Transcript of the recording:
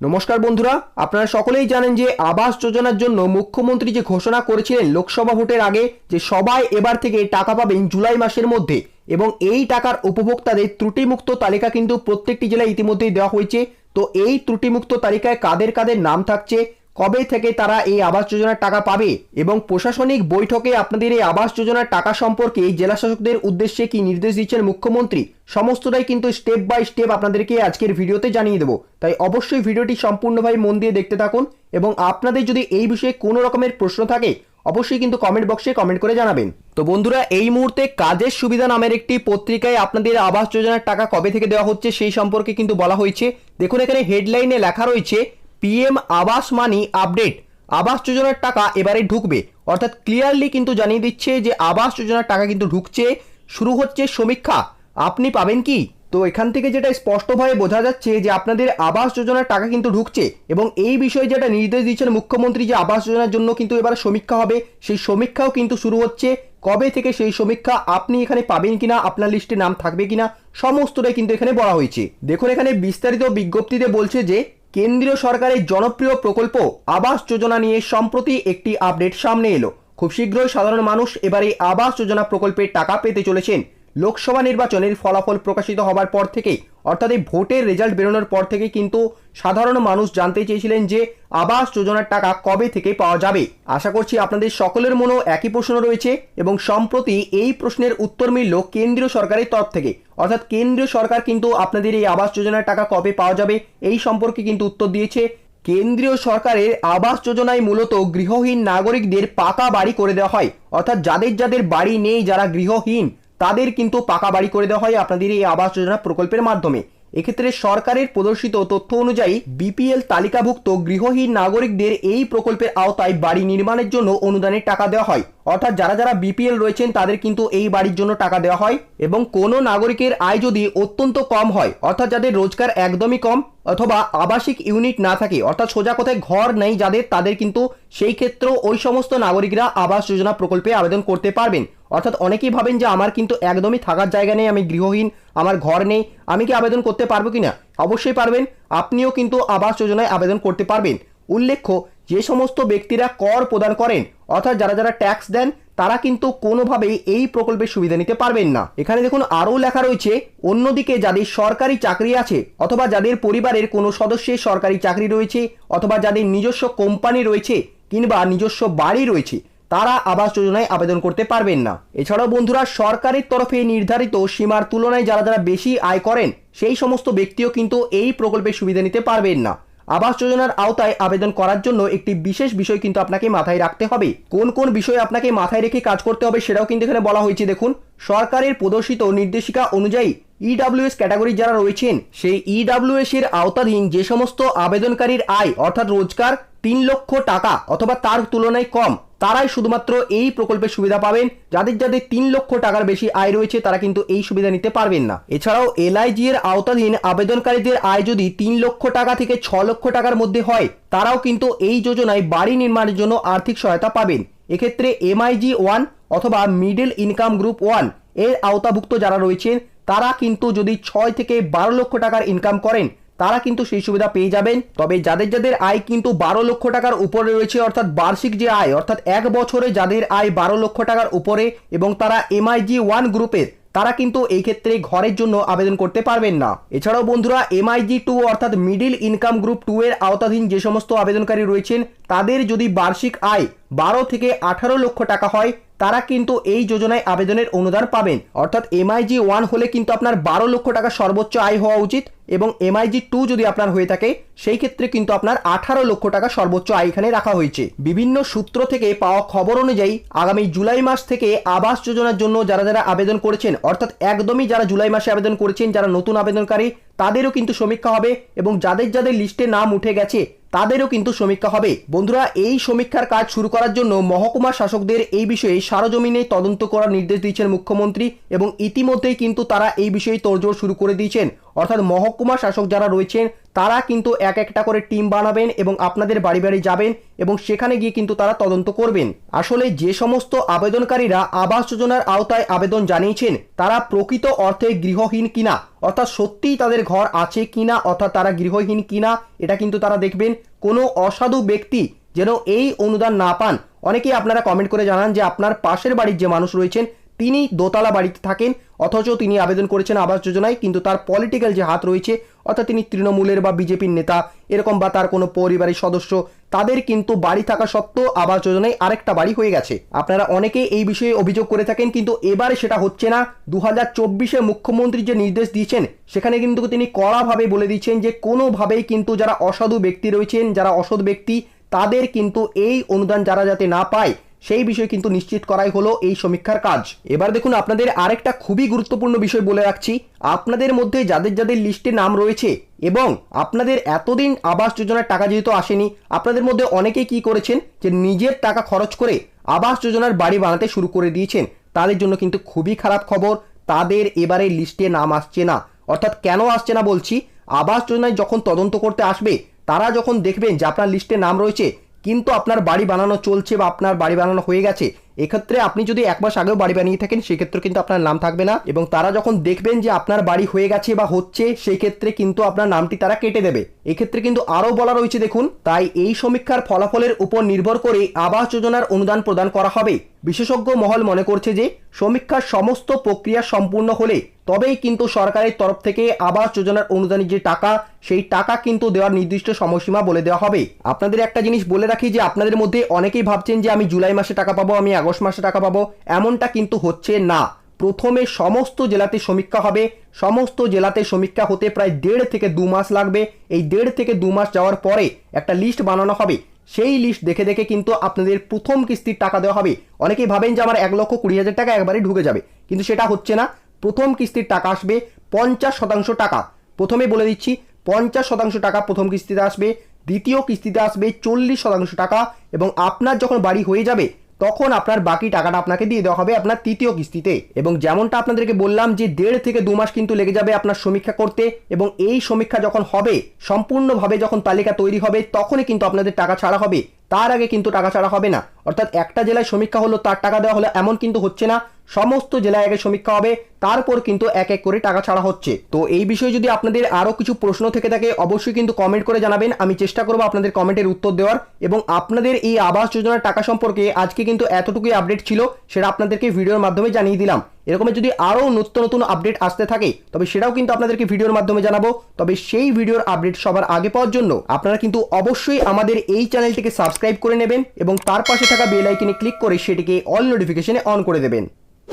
নমস্কার বন্ধুরা, আপনারা সকলেই জানেন যে আবাস যোজনার জন্য মুখ্যমন্ত্রী যে ঘোষণা করেছিলেন লোকসভা ভোটের আগে যে সবাই এবার থেকে টাকা পাবেন জুলাই মাসের মধ্যে এবং এই টাকার উপভোক্তাদের ত্রুটিমুক্ত তালিকা কিন্তু প্রত্যেকটি জেলায় ইতিমধ্যেই দেওয়া হয়েছে। তো এই ত্রুটিমুক্ত তালিকায় কাদের কাদের নাম থাকছে? কবে থেকে তারা এই আবাস যোজনার টাকা পাবে এবং প্রশাসনিক বৈঠকে আপনাদের এই আবাস যোজনার টাকা সম্পর্কে জেলা শাসকদের উদ্দেশ্যে কি নির্দেশ দিচ্ছেন মুখ্যমন্ত্রী? সমস্তটাই কিন্তু স্টেপ বাই স্টেপ আপনাদেরকে আজকের ভিডিওতে জানিয়ে দেবো। তাই অবশ্যই ভিডিওটি সম্পূর্ণভাবে মন দিয়ে দেখতে থাকুন এবং আপনাদের যদি এই বিষয়ে কোনো রকমের প্রশ্ন থাকে, অবশ্যই কিন্তু কমেন্ট বক্সে কমেন্ট করে জানাবেন। তো বন্ধুরা, এই মুহূর্তে কাজের সুবিধা নামের একটি পত্রিকায় আপনাদের আবাস যোজনার টাকা কবে থেকে দেওয়া হচ্ছে সেই সম্পর্কে কিন্তু বলা হয়েছে। দেখুন, এখানে হেডলাইনে লেখা রয়েছে পিএম আবাস মানি আপডেট আবাস যোজনার টাকা এবারে ঢুকবে। অর্থাৎ ক্লিয়ারলি কিন্তু জানিয়ে দিচ্ছে যে আবাস যোজনার টাকা কিন্তু ঢুকছে। শুরু হচ্ছে সমীক্ষা। আপনি পাবেন কি? তো এখান থেকে যেটা স্পষ্টভাবে বোঝা যাচ্ছে যে আপনাদের আবাস যোজনার টাকা কিন্তু ঢুকছে এবং এই বিষয়ে যেটা নির্দেশ দিচ্ছেন মুখ্যমন্ত্রী যে আবাস যোজনার জন্য কিন্তু এবার সমীক্ষা হবে, সেই সমীক্ষাও কিন্তু শুরু হচ্ছে। কবে থেকে সেই সমীক্ষা আপনি এখানে পাবেন কিনা, আপনার লিস্টে নাম থাকবে কিনা, সমস্তটাই কিন্তু এখানে বলা হয়েছে। দেখুন এখানে বিস্তারিত বিজ্ঞপ্তিতে বলছে যে কেন্দ্রীয় সরকারের জনপ্রিয় প্রকল্প আবাস যোজনা নিয়ে সম্প্রতি একটি আপডেট সামনে এলো। খুব শীঘ্রই সাধারণ মানুষ এবার আবাস যোজনা প্রকল্পের টাকা পেতে চলেছেন। লোকসভা নির্বাচনের ফলাফল প্রকাশিত হবার পর থেকেই, অর্থাৎ এই ভোটের রেজাল্ট বেরোনোর পর থেকে কিন্তু সাধারণ মানুষ জানতে চেয়েছিলেন যে আবাস যোজনার টাকা কবে থেকে পাওয়া যাবে। আশা করছি আপনাদের সকলের মনেও একই প্রশ্ন রয়েছে এবং সম্প্রতি এই প্রশ্নের উত্তর মিলল কেন্দ্রীয় সরকারের তরফ থেকে। অর্থাৎ কেন্দ্রীয় সরকার কিন্তু আপনাদের এই আবাস যোজনার টাকা কবে পাওয়া যাবে এই সম্পর্কে কিন্তু উত্তর দিয়েছে। কেন্দ্রীয় সরকারের আবাস যোজনায় মূলত গৃহহীন নাগরিকদের পাকা বাড়ি করে দেওয়া হয়। অর্থাৎ যাদের যাদের বাড়ি নেই, যারা গৃহহীন তাদের কিন্তু পাকা বাড়ি করে দেওয়া হয় আপনাদের এই আবাস যোজনা প্রকল্পের মাধ্যমে। এক্ষেত্রে সরকারের প্রদর্শিত তথ্য অনুযায়ী বিপিএল তালিকাভুক্ত গৃহহীন নাগরিকদের এই প্রকল্পের আওতায় বাড়ি নির্মাণের জন্য অনুদানের টাকা দেওয়া হয়। অর্থাৎ যারা যারা বিপিএল রয়েছেন তাদের কিন্তু এই বাড়ির জন্য টাকা দেওয়া হয় এবং কোনো নাগরিকের আয় যদি অত্যন্ত কম হয়, অর্থাৎ যাদের রোজগার একদমই কম অথবা আবাসিক ইউনিট না থাকে, অর্থাৎ সোজা কথায় ঘর নেই যাদের, তাদের কিন্তু সেই ক্ষেত্রেও ওই সমস্ত নাগরিকরা আবাস যোজনা প্রকল্পে আবেদন করতে পারবেন। অর্থাৎ অনেকেই ভাবেন যে আমার কিন্তু একদমই থাকার জায়গা নেই, আমি গৃহহীন, আমার ঘর নেই, আমি কি আবেদন করতে পারব কিনা? অবশ্যই পারবেন, আপনিও কিন্তু আবাস যোজনায় আবেদন করতে পারবেন। উল্লেখ্য, যে সমস্ত ব্যক্তিরা কর প্রদান করেন, অর্থাৎ যারা যারা ট্যাক্স দেন, তারা কিন্তু কোনোভাবেই এই প্রকল্পের সুবিধা নিতে পারবেন না। এখানে দেখুন আরও লেখা রয়েছে, অন্যদিকে যাদের সরকারি চাকরি আছে, অথবা যাদের পরিবারের কোনো সদস্যের সরকারি চাকরি রয়েছে, অথবা যাদের নিজস্ব কোম্পানি রয়েছে, কিংবা নিজস্ব বাড়ি রয়েছে তারা আবাস যোজনায় আবেদন করতে পারবেন না। এছাড়াও বন্ধুরা, সরকারের তরফে নির্ধারিত সীমার তুলনায় যারা যারা বেশি আয় করেন, সেই সমস্ত ব্যক্তিও কিন্তু এই প্রকল্পের সুবিধা নিতে পারবেন না। আবাস যোজনার আওতায় আবেদন করার জন্য একটি বিশেষ বিষয় কিন্তু আপনাকে মাথায় রাখতে হবে। কোন কোন বিষয় আপনাকে মাথায় রেখে কাজ করতে হবে সেটাও কিন্তু এখানে বলা হয়েছে। দেখুন, সরকারের প্রদর্শিত নির্দেশিকা অনুযায়ী ইডাব্লিউএস ক্যাটাগরি যারা রয়েছেন, সেই ইডাব্লিউএস এর আওতাধীন যে সমস্ত আবেদনকারীর আয়, অর্থাৎ রোজগার, তিন লক্ষ টাকা অথবা তার তুলনায় কম তারাই শুধুমাত্র এই প্রকল্পের সুবিধা পাবেন। যাদের যাদের তিন লক্ষ টাকার বেশি আয় রয়েছে, তারা কিন্তু এই সুবিধা নিতে পারবেন না। এছাড়াও এলআইজি এর আওতাধীন আবেদনকারীদের আয় যদি তিন লক্ষ টাকা থেকে ছ লক্ষ টাকার মধ্যে হয়, তারাও কিন্তু এই যোজনায় বাড়ি নির্মাণের জন্য আর্থিক সহায়তা পাবেন। এক্ষেত্রে এমআইজি ওয়ান অথবা মিডল ইনকাম গ্রুপ ওয়ানের আওতাভুক্ত যারা রয়েছেন, তারা কিন্তু যদি ছয় থেকে বারো লক্ষ টাকার ইনকাম করেন তারা কিন্তু সেই সুবিধা পেয়ে যাবেন। তবে যাদের যাদের আয় কিন্তু বারো লক্ষ টাকার উপরে রয়েছে, অর্থাৎ বার্ষিক যে আয়, অর্থাৎ এক বছরে যাদের আয় বারো লক্ষ টাকার উপরে এবং তারা এমআইজি ওয়ান গ্রুপের তারা কিন্তু এই ক্ষেত্রে ঘরের জন্য আবেদন করতে পারবেন না। এছাড়াও বন্ধুরা এমআইজি টু অর্থাৎ মিডিল ইনকাম গ্রুপ টু এর আওতাধীন যে সমস্ত আবেদনকারী রয়েছেন, তাদের যদি বার্ষিক আয় বারো থেকে আঠারো লক্ষ টাকা হয়, তারা কিন্তু এই যোজনায় আবেদনের অনুদান পাবেন। অর্থাৎ এমআইজি ওয়ান হলে কিন্তু আপনার বারো লক্ষ টাকা সর্বোচ্চ আয় হওয়া উচিত। এবং এমআইজি টু যদি আপনার হয়ে থাকে, সেই ক্ষেত্রে কিন্তু আপনার আঠারো লক্ষ টাকা সর্বোচ্চ আয় এখানে রাখা হয়েছে। বিভিন্ন সূত্র থেকে পাওয়া খবর অনুযায়ী, আগামী জুলাই মাস থেকে আবাস যোজনার জন্য যারা যারা আবেদন করেছেন, অর্থাৎ একদমই যারা জুলাই মাসে আবেদন করেছেন, যারা নতুন আবেদনকারী, তাদেরও কিন্তু সমীক্ষা হবে এবং যাদের যাদের লিস্টে নাম উঠে গেছে তাদেরও কিন্তু সমীক্ষা হবে। বন্ধুরা, এই সমীক্ষার কাজ শুরু করার জন্য মহকুমা শাসকদের এই বিষয়ে সারজমিনে তদন্ত করার নির্দেশ দিয়েছেন মুখ্যমন্ত্রী এবং ইতিমধ্যেই কিন্তু তারা এই বিষয়ে তোড়জোড় শুরু করে দিয়েছেন। অর্থাৎ মহকুমা শাসক যারা রয়েছেন তারা কিন্তু এক একটা করে টিম বানাবেন এবং আপনাদের বাড়ি বাড়ি যাবেন এবং সেখানে গিয়ে কিন্তু তারা তদন্ত করবেন। আসলে যে সমস্ত আবেদনকারীরা আবাস যোজনার আওতায় আবেদন জানিয়েছেন, তারা প্রকৃত অর্থে গৃহহীন কিনা, অর্থাৎ সত্যিই তাদের ঘর আছে কিনা, অর্থাৎ তারা গৃহহীন কিনা, এটা কিন্তু তারা দেখবেন। কোনো অসাধু ব্যক্তি যেন এই অনুদান না পান। অনেকেই আপনারা কমেন্ট করে জানান যে আপনার পাশের বাড়ির যে মানুষ রয়েছেন, তিনি দোতলা বাড়িতে থাকেন, অথচ তিনি আবেদন করেছেন আবাস যোজনায়, কিন্তু তার পলিটিক্যাল যে হাত রয়েছে অর্থাৎ তিনি তৃণমূলের বা বিজেপির নেতা, এরকম বা তার কোনো পরিবারের সদস্য, তাদের কিন্তু বাড়ি থাকা সত্ত্বেও আবাস যোজনায় আরেকটা বাড়ি হয়ে গেছে। আপনারা অনেকেই এই বিষয়ে অভিযোগ করে থাকেন, কিন্তু এবারে সেটা হচ্ছে না। দু হাজার চব্বিশে মুখ্যমন্ত্রী যে নির্দেশ দিয়েছেন, সেখানে কিন্তু তিনি কড়াভাবে বলে দিচ্ছেন যে কোনোভাবেই কিন্তু যারা অসাধু ব্যক্তি রয়েছেন, যারা অসৎ ব্যক্তি, তাদের কিন্তু এই অনুদান যারা যাতে না পায় সেই বিষয় কিন্তু নিশ্চিত করাই হলো এই সমীক্ষার কাজ। এবার দেখুন, আপনাদের আরেকটা খুবই গুরুত্বপূর্ণ বিষয় বলে রাখছি। আপনাদের মধ্যে যাদের যাদের লিস্টে নাম রয়েছে এবং আপনাদের এতদিন আবাস যোজনার টাকা যেহেতু আসেনি, আপনাদের মধ্যে অনেকেই কি করেছেন যে নিজের টাকা খরচ করে আবাস যোজনার বাড়ি বানাতে শুরু করে দিয়েছেন। তাদের জন্য কিন্তু খুবই খারাপ খবর। তাদের এবারে লিস্টে নাম আসছে না। অর্থাৎ কেন আসছে না বলছি, আবাস যোজনায় যখন তদন্ত করতে আসবে, তারা যখন দেখবেন যে আপনার লিস্টে নাম রয়েছে কিন্তু আপনার বাড়ি বানানো চলছে বা আপনার বাড়ি বানানো হয়ে গেছে, এক্ষেত্রে আপনি যদি এক মাস আগেও বাড়ি বানিয়ে থাকেন সেক্ষেত্রে কিন্তু আপনার নাম থাকবে না এবং তারা যখন দেখবেন যে আপনার বাড়ি হয়ে গেছে বা হচ্ছে সেই ক্ষেত্রে কিন্তু আপনার নামটি তারা কেটে দেবে। এক্ষেত্রে কিন্তু আরও বলা রয়েছে, দেখুন, তাই এই সমীক্ষার ফলাফলের উপর নির্ভর করে আবাস যোজনার অনুদান প্রদান করা হবে। বিশেষজ্ঞ মহল মনে করছে যে সমীক্ষার সমস্ত প্রক্রিয়া সম্পূর্ণ হলে তবেই কিন্তু সরকারের তরফ থেকে আবাস যোজনার অনুদানের যে টাকা, সেই টাকা কিন্তু দেওয়ার নির্দিষ্ট সময়সীমা বলে দেওয়া হবে। আপনাদের একটা জিনিস বলে রাখি যে আপনাদের মধ্যে অনেকেই ভাবছেন যে আমি জুলাই মাসে টাকা পাবো, আমি আগস্ট মাসে টাকা পাবো। এমনটা কিন্তু হচ্ছে না। প্রথমে সমস্ত জেলাতে সমীক্ষা হবে। সমস্ত জেলাতে সমীক্ষা হতে প্রায় দেড় থেকে দু মাস লাগবে। এই দেড় থেকে দু মাস যাওয়ার পরে একটা লিস্ট বানানো হবে। সেই লিস্ট দেখে দেখে কিন্তু আপনাদের প্রথম কিস্তির টাকা দেওয়া হবে। অনেকেই ভাবেন যে আমার এক লক্ষ কুড়ি হাজার টাকা একবারে ঢুকে যাবে, কিন্তু সেটা হচ্ছে না। প্রথম কিস্তির টাকা আসবে পঞ্চাশ শতাংশ টাকা। প্রথমে বলে দিচ্ছি, পঞ্চাশ শতাংশ টাকা প্রথম কিস্তিতে আসবে, দ্বিতীয় কিস্তিতে আসবে চল্লিশ শতাংশ টাকা এবং আপনার যখন বাড়ি হয়ে যাবে তখন আপনার বাকি টাকাটা আপনাকে দিয়ে দেওয়া হবে আপনার তৃতীয় কিস্তিতে। এবং যেমনটা আপনাদেরকে বললাম যে দেড় থেকে দু মাস কিন্তু লেগে যাবে আপনার সমীক্ষা করতে এবং এই সমীক্ষা যখন হবে, সম্পূর্ণভাবে যখন তালিকা তৈরি হবে, তখনই কিন্তু আপনাদের টাকা ছাড়া হবে। তার আগে কিন্তু টাকা ছাড়া হবে না। অর্থাৎ একটা জেলায় সমীক্ষা হলো, তার টাকা দেওয়া হলো এমন কিন্তু হচ্ছে না। সমস্ত জেলায় আগে সমীক্ষা হবে, তারপর কিন্তু এক এক করে টাকা ছাড়া হচ্ছে। তো এই বিষয়ে যদি আপনাদের আরও কিছু প্রশ্ন থেকে থাকে, অবশ্যই কিন্তু কমেন্ট করে জানাবেন। আমি চেষ্টা করব আপনাদের কমেন্টের উত্তর দেওয়ার। এবং আপনাদের এই আবাস যোজনার টাকা সম্পর্কে আজকে কিন্তু এতটুকুই আপডেট ছিল, সেটা আপনাদেরকে ভিডিওর মাধ্যমে জানিয়ে দিলাম। এরকমের যদি আরও নতুন নতুন আপডেট আসতে থাকে, তবে সেটাও কিন্তু আপনাদেরকে ভিডিওর মাধ্যমে জানাব। তবে সেই ভিডিওর আপডেট সবার আগে পাওয়ার জন্য আপনারা কিন্তু অবশ্যই আমাদের এই চ্যানেলটিকে সাবস্ক্রাইব করে নেবেন এবং তার পাশে থাকা বেল আইকনে ক্লিক করে সেটিকে অল নোটিফিকেশনে অন করে দেবেন।